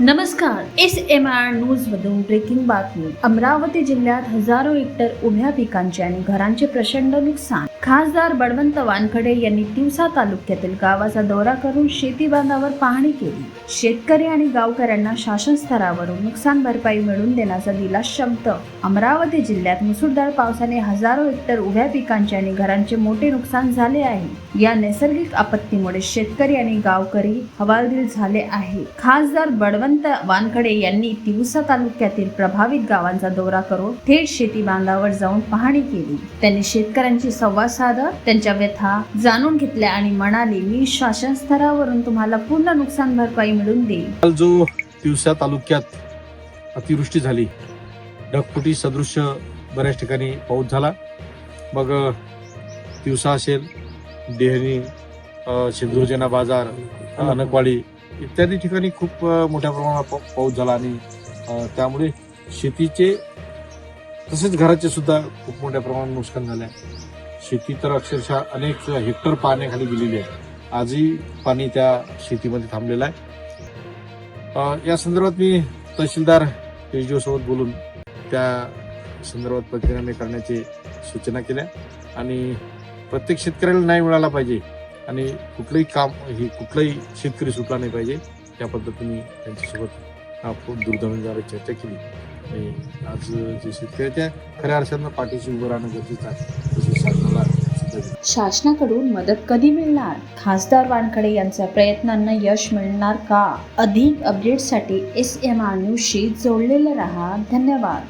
नमस्कार S M R news मधून breaking बातमी. अमरावती जिल्ह्यात हजारो हेक्टर उभ्या पिकांचे आणि घरांचे प्रचंड नुकसान. खासदार बळवंत वानखडे यांनी तिवसा तालुक्यातील गावाचा दौरा करून शेती बांधावर पाहणी केली. शेतकरी आणि गावकऱ्यांना शासन स्तरावरून नुकसान भरपाई मिळवून देण्याचा दिला शब्द अमरावती जिल्ह्यात मुसळधार पावसाने हजारो हेक्टर उभ्या पिकांचे आणि घरांचे मोठे नुकसान झाले आहे. या नैसर्गिक आपत्तीमुळे शेतकरी आणि गावकरी हवालदिल झाले आहे. खासदार बळवंत वानखडे यांनी तिवसा तालुक्यातील प्रभावित गावांचा दौरा करून थेट शेती बांधावर जाऊन पाहणी केली. त्यांनी शेतकऱ्यांशी संवाद साधत त्यांच्या व्यथा जाणून घेतल्या आणि म्हणाले मी शासन स्तरावरून तुम्हाला पूर्ण नुकसान भरपाई मिळवून देईल. काल जो तिवसा तालुक्यात अतिवृष्टी झाली ढगफुटी सदृश्य बऱ्याच ठिकाणी पाऊस झाला. मग तिवसा असेल देहनी अ, सिंधुर्जना बाजार अनकवाडी इत्यादी ठिकाणी खूप मोठ्या प्रमाणात पाऊस झाला आणि त्यामुळे शेतीचे तसेच घराचे सुद्धा खूप मोठ्या प्रमाणात नुकसान झाले आहे. शेती तर अक्षरशः अनेक हेक्टर पाण्याखाली गेलेली आहे आजही पाणी त्या शेतीमध्ये थांबलेलं आहे या संदर्भात मी तहसीलदार एचडीओ सोबत बोलून त्या संदर्भात पंचनामे करण्याची सूचना केल्या आणि प्रत्येक शेतकऱ्याला न्याय मिळाला पाहिजे आणि कुठलंही काम हे कुठलाही शेतकरी सुटला नाही पाहिजे. त्या पद्धतीने त्यांच्यासोबत आपण दूरध्वनीद्वारे चर्चा केली. आणि आज जे शेतकरी त्या खऱ्या अर्थानं पाठीशी उभं राहणं गरजेचं आहे. शासनाला शासनाकडून मदत कधी मिळणार? खासदार वानखडे यांच्या प्रयत्नांना यश मिळणार का? अधिक अपडेटसाठी एस एम आर न्यूजशी जोडलेलं राहा. धन्यवाद.